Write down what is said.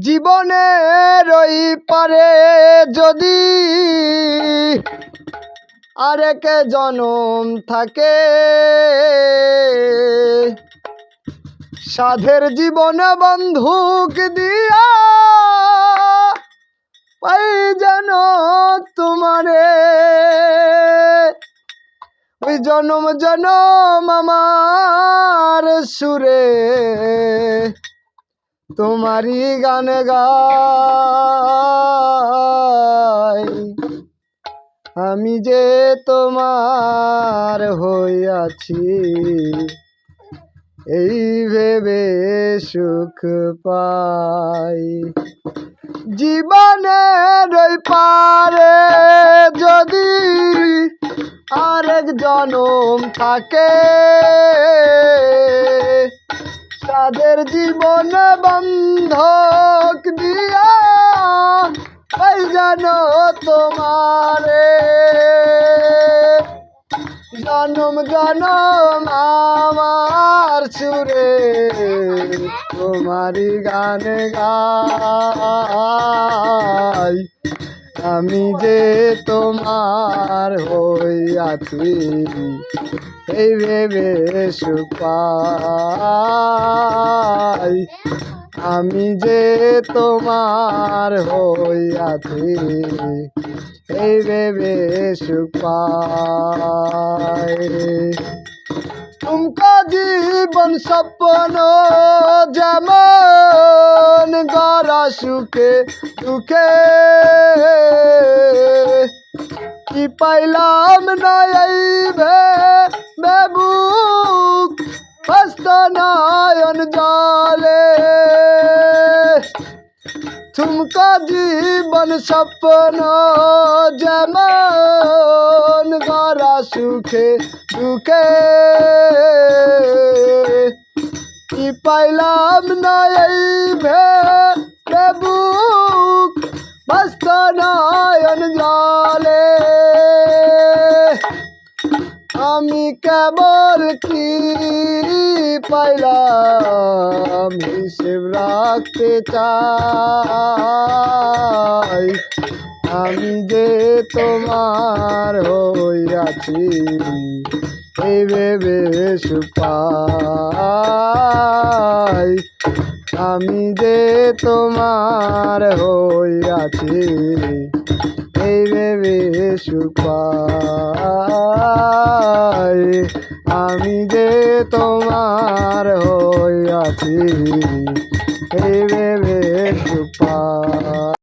জীবনের ওই পারে যদি আরেক জনম থাকে। সাধের জীবন বন্ধুক দিয়া পাই যেন তোমারে। ওই জনম জনম আমার সুরে। তোমারই গান গাই। আমি যে তোমার হইয়াছি এই ভেবে সুখ পাই। জীবনের পারে যদি আরেক জনম থাকে তাদের জীবন বন্ধক দিয়া জানো তোমারে। জনম জনম আমার সুরে তোমারি গান গাই। আমি যে তোমার হইয়াছি এই সুপাই আমি যে তোমার হইয়াছি এই ভেবে সুপাই তুমকা জীবন স্বপ্ন যেমন গড়া সুখে দুঃখে। কি পাইলাম নয় ভে নয়ন জলে। তুমকা জীবন স্বপ্ন যেমন গড়া সুখে দুঃখে। কি পাইলাম না এই ভে বুক মস্ত নয়ন জলে। আমি কেবল কি পাইলাম, হিসেব রাখতে চাই। আমি যে তোমার হইয়াছি এই ভেবে সুপাই। আমি যে তোমার হইয়াছি ভেবে সুপাই আমি যে তোমার হইয়াছি এই বেবে সুপাই